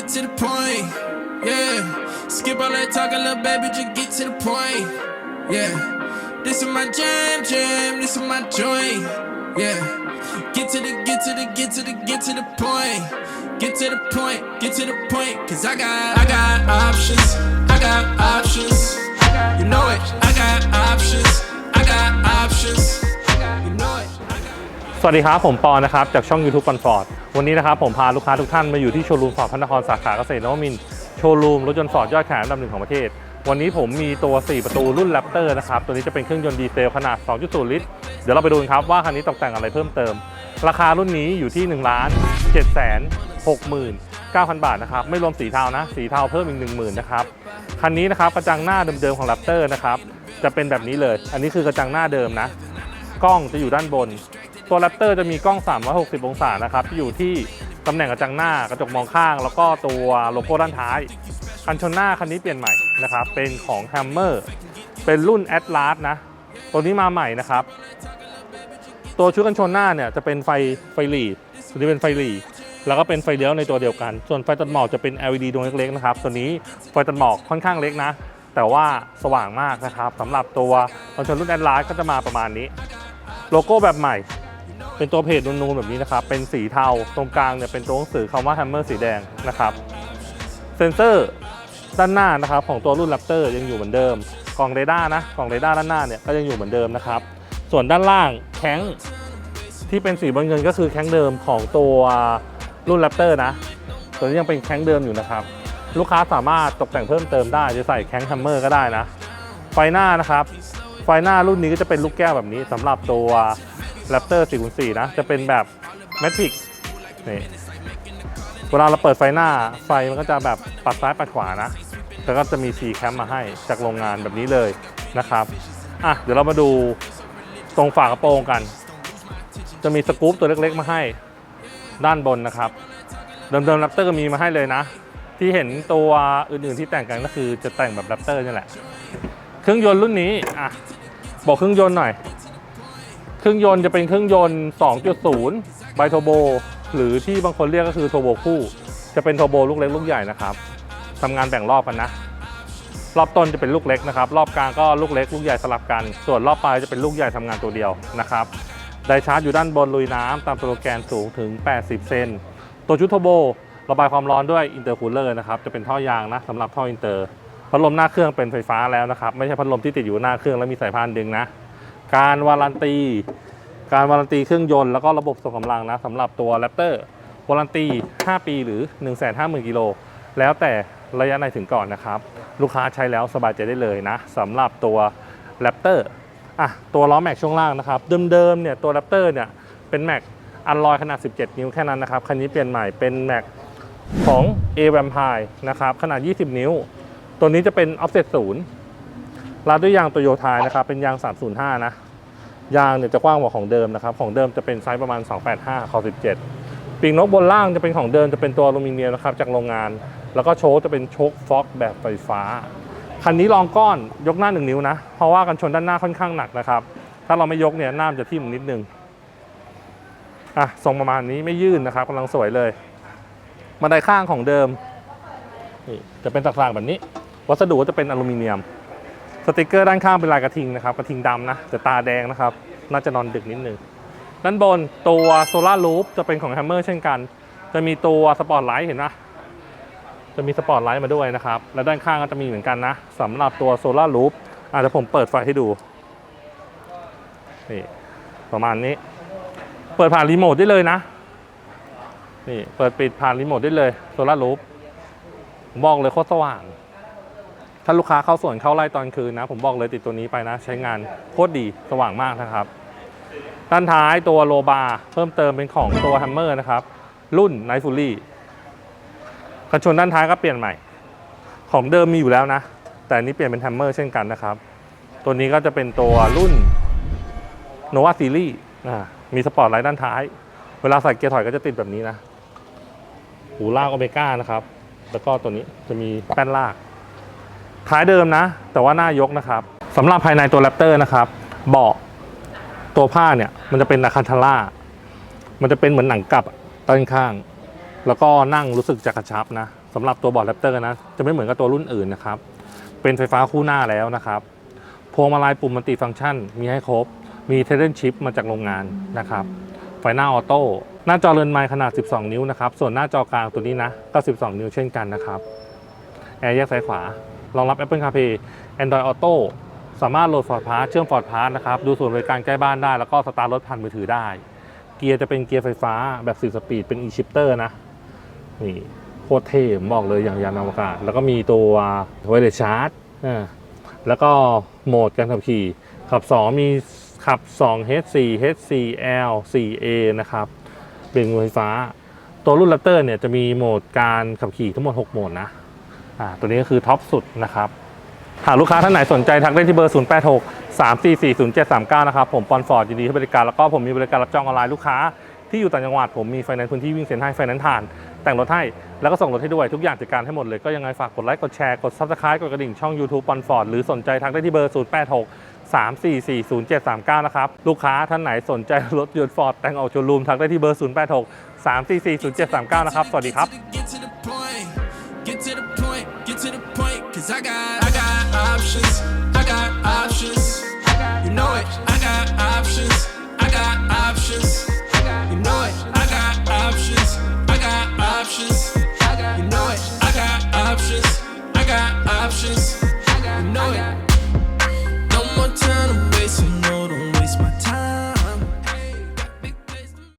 get to the point. Yeah. Skip all that talking, little baby, just get to the point. Yeah. This is my jam, jam. This is my joint. Yeah. Get to the, get to the, get to the, get to the point. Get to the point, get to the point. Cause I got, I got options. I got options. You know it. I got options. I got options. สวัสดีครับ ผมปอนะครับ จากช่อง YouTube ปอนฟอร์ดวันนี้นะครับ ผมพาลูกค้าทุกท่านมาอยู่ที่โชว์รูมฟอร์ดพระนครสาขาเกษตรนวมินทร์โชว์รูมรถยนต์ฟอร์ดยอดขายอันดับหนึ่งของประเทศ วันนี้ผมมีตัว 4 ประตูรุ่นแรปเตอร์นะครับ ตัวนี้จะเป็นเครื่องยนต์ดีเซลขนาด 2.0 ลิตร เดี๋ยวเราไปดูครับว่าคันนี้ตกแต่งอะไรเพิ่มเติม ราคารุ่นนี้อยู่ที่ 1 7 6 9 0 0บาทนะครับไม่รวมสีเทานะสีเทาเพิ่มอีก 10,000นะครับคันนี้นะครับกระจังหน้าเดิมๆของแรปเตอร์นะครับจะเป็นแบบนี้เลย อันนี้คือกระจังหน้าเดิมนะกล้องจะอยู่ด้านบน ตัวแรปเตอร์จะมีกล้อง 360 องศานะครับที่อยู่ที่ตำแหน่งกระจังหน้ากระจกมองข้าง แล้วก็ตัวโลโก้ด้านท้าย คันชนหน้าคันนี้เปลี่ยนใหม่นะครับเป็นของ Hammer เป็นรุ่น Atlas นะ ตัวนี้มาใหม่นะครับ ตัวชุดกันชนหน้าเนี่ยจะเป็นไฟไฟหลีตัวนี้เป็นไฟหลีแล้วก็เป็นไฟเลี้ยวในตัวเดียวกัน ส่วนไฟตัดหมอกจะเป็น LED ดวงเล็กๆนะครับ ตัวนี้ไฟตัดหมอกค่อนข้างเล็กนะ แต่ว่าสว่างมากนะครับสำหรับตัวกันชนรุ่น Atlas ก็จะมาประมาณนี้ โลโก้แบบใหม่ เป็นตัวเพจนูนๆแบบนี้นะครับ เป็นสีเทา ตรงกลางเนี่ยเป็นตัวหนังสือคำว่า Hammer สีแดงนะครับ เซนเซอร์ด้านหน้านะครับของตัวรุ่น Raptor ยังอยู่เหมือนเดิม กล่องเรดาร์นะ กล่องเรดาร์ด้านหน้าเนี่ยก็ยังอยู่เหมือนเดิมนะครับ ส่วนด้านล่างแข้งที่เป็นสีบอลเงินก็คือแข้งเดิมของตัวรุ่น Raptor นะ ตัวนี้ยังเป็นแข้งเดิมอยู่นะครับ ลูกค้าสามารถตกแต่งเพิ่มเติมได้ จะใส่แข้ง Hammer ก็ได้นะ ไฟหน้านะครับ ไฟหน้ารุ่นนี้ก็จะเป็นลูกแก้วแบบนี้สำหรับตัว Raptor 4x4 นะ จะเป็นแบบ Matrix นี่เวลาเราเปิดไฟหน้าไฟมันก็จะแบบปัดซ้ายปัดขวานะ แล้วก็จะมี C cam มมาให้จากโรงงานแบบนี้เลยนะครับอะเดี๋ยวเรามาดูตรงฝากระโปรงกัน จะมีสกู๊ปตัวเล็กๆมาให้ด้านบนนะครับเดิมๆ Raptor ก็มีมาให้เลยนะ ที่เห็นตัวอื่นๆที่แต่งกันก็คือจะแต่งแบบ Raptor นี่แหละ เครื่องยนต์รุ่นนี้อะบอกเครื่องยนต์หน่อย เครื่องยนต์จะเป็นเครื่องยนต์ 2.0 ไบโทโบ หรือที่บางคนเรียกก็คือโทโบคู่ จะเป็นโทโบลูกเล็กลูกใหญ่นะครับทำงานแบ่งรอบกันนะ รอบต้นจะเป็นลูกเล็กนะครับ รอบกลางก็ลูกเล็กลูกใหญ่สลับกัน ส่วนรอบปลายจะเป็นลูกใหญ่ทำงานตัวเดียวนะครับ ไดชาร์จอยู่ด้านบนลุยน้ำตามสโลแกนสูงถึง 80 เซน ตัวชุดโทโบระบายความร้อนด้วยอินเตอร์คูลเลอร์นะครับ จะเป็นท่อยางนะสำหรับท่ออินเตอร์ พัดลมหน้าเครื่องเป็นไฟฟ้าแล้วนะครับ ไม่ใช่พัดลมที่ติดอยู่หน้าเครื่องแล้วมีสายพานดึงนะ การวารันตี การวารันตีเครื่องยนต์แล้วก็ระบบส่งกำลังนะสำหรับตัว Raptor วารันตี 5 ปีหรือ 150,000กิโลแล้วแต่ระยะไหนถึงก่อนนะครับ ลูกค้าใช้แล้วสบายใจได้เลยนะสำหรับตัว Raptor อะตัวล้อแม็กช่วงล่างนะครับ เดิมๆเนี่ยตัว Raptor เนี่ยเป็นแม็กอันลอยขนาด 17 นิ้วแค่นั้นนะครับคันนี้เปลี่ยนใหม่เป็นแม็กของ A Vampire นะครับขนาด 20 นิ้ว ตัวนี้จะเป็น offset 0 รัดด้วยยางโตโยทายนะครับ เป็นยาง 305 นะ ยางเนี่ยจะกว้างกว่าของเดิมนะครับ ของเดิมจะเป็นไซส์ประมาณ 285ขอ17 ปีกนกบนล่างจะเป็นของเดิมจะเป็นตัวอลูมิเนียมนะครับจากโรงงาน แล้วก็โชคจะเป็นโชคฟ็อกแบบไฟฟ้า คันนี้รองก้อนยกหน้า 1 นิ้วนะ เพราะว่ากันชนด้านหน้าค่อนข้างหนักนะครับ ถ้าเราไม่ยกเนี่ยหน้ามันจะทิ่มนิดนึง อะทรงประมาณนี้ไม่ยื่นนะครับกำลังสวยเลย บันไดข้างของเดิม นี่จะเป็นสักๆแบบนี้ วัสดุก็จะเป็นอลูมิเนียม สติกเกอร์ด้านข้างเป็นลายกระทิงนะครับกระทิงดำนะแต่ตาแดงนะครับ น่าจะนอนดึกนิดนึงด้านบนตัวโซลารูฟจะเป็นของ Hammer เช่นกัน จะมีตัวสปอตไลท์เห็นไหมจะมีสปอตไลท์มาด้วยนะครับ และด้านข้างก็จะมีเหมือนกันนะสำหรับตัวโซลารูฟอะเดี๋ยวผมเปิดไฟให้ดูนี่ประมาณนี้ เปิดผ่านรีโมทได้เลยนะนี่เปิดปิดผ่านรีโมทได้เลยโซลารูฟบอกเลยโคตรสว่าง ถ้าลูกค้าเข้าสวนเข้าไร่ตอนคืนนะ ผมบอกเลยติดตัวนี้ไปนะ ใช้งานโคตรดีสว่างมากนะครับ ด้านท้ายตัวโลบาร์เพิ่มเติมเป็นของตัว Hammer นะครับ รุ่น n i g h t Fully กันชนด้านท้ายก็เปลี่ยนใหม่ ของเดิมมีอยู่แล้วนะ แต่อันนี้เปลี่ยนเป็น Hammer เช่นกันนะครับ ตัวนี้ก็จะเป็นตัวรุ่น Nova Series อ่ามีสปอร์ตไลท์ด้านท้าย เวลาใส่เกียร์ถอยก็จะติดแบบนี้นะ หูลากโอเมก้านะครับ แล้วก็ตัวนี้จะมีแป้นลาก ท้ายเดิมนะ แต่ว่าหน้ายกนะครับสำหรับภายในตัวแรปเตอร์นะครับ เบาะตัวผ้าเนี่ยมันจะเป็นอะคันทาร่ามันจะเป็นเหมือนหนังกลับอะด้นข้าง แล้วก็นั่งรู้สึกจะกระชับนะสำหรับตัวบอร์ดแรปเตอร์นะ จะไม่เหมือนกับตัวรุ่นอื่นนะครับ เป็นไฟฟ้าคู่หน้าแล้วนะครับพวงมาลัยปุ่มมัลติฟังก์ชัน มีให้ครบ มีเทเลนชิปมาจากโรงงานนะครับไฟหน้าออโต้หน้าจอเรือนไม้ขนาด 12 นิ้วนะครับ ส่วนหน้าจอกลางตัวนี้นะก็12 นิ้วเช่นกันนะครับ แอร์แยกซ้ายขวา รองรับ Apple CarPlay Android Auto สามารถโหลด Ford Pass เชื่อม Ford Pass นะครับ ดูส่วนบริการใกล้บ้านได้ แล้วก็สตาร์ทรถผ่านมือถือได้ เกียร์จะเป็นเกียร์ไฟฟ้าแบบ4สปีดเป็น e-shifter นะ นี่โคตรเท่บอกเลยอย่างยานอวกาศ แล้วก็มีตัวไวเลสชาร์จแล้วก็โหมดการขับขี่ ขับ 2 มีขับ 2 H4 H4L 4A นะครับ เป็นไฟฟ้า ตัวรุ่น Raptor เนี่ยจะมีโหมดการขับขี่ทั้งหมด 6 โหมดนะ อ่าตัวนี้ก็คือท็อปสุดนะครับหากลูกค้าท่านไหนสนใจทักได้ที่เบอร์ 086 344 0739 นะครับ ผมปอนฟอร์ดยินดีให้บริการ แล้วก็ผมมีบริการรับจองออนไลน์ลูกค้าที่อยู่ต่างจังหวัดผมมีไฟแนนซ์พื้นที่วิ่งเซ็นให้ไฟแนนซ์ผ่าน แต่งรถให้ แล้วก็ส่งรถให้ด้วยทุกอย่างจัดการให้หมดเลย ก็ยังไงฝากกดไลค์กดแชร์กด subscribe กดกระดิ่งช่อง YouTube ปอนฟอร์ดหรือสนใจทักได้ที่เบอร์ 086 3440739 นะครับ ลูกค้าท่านไหนสนใจรถยนต์ฟอร์ดแต่งออกโชว์รูมทักได้ที่เบอร์ 086 3440739 นะครับ สวัสดีครับ point, get to the point, cause I got, I got options, I got options. You know it, I got options, I got options. You know it, I got options, I got options.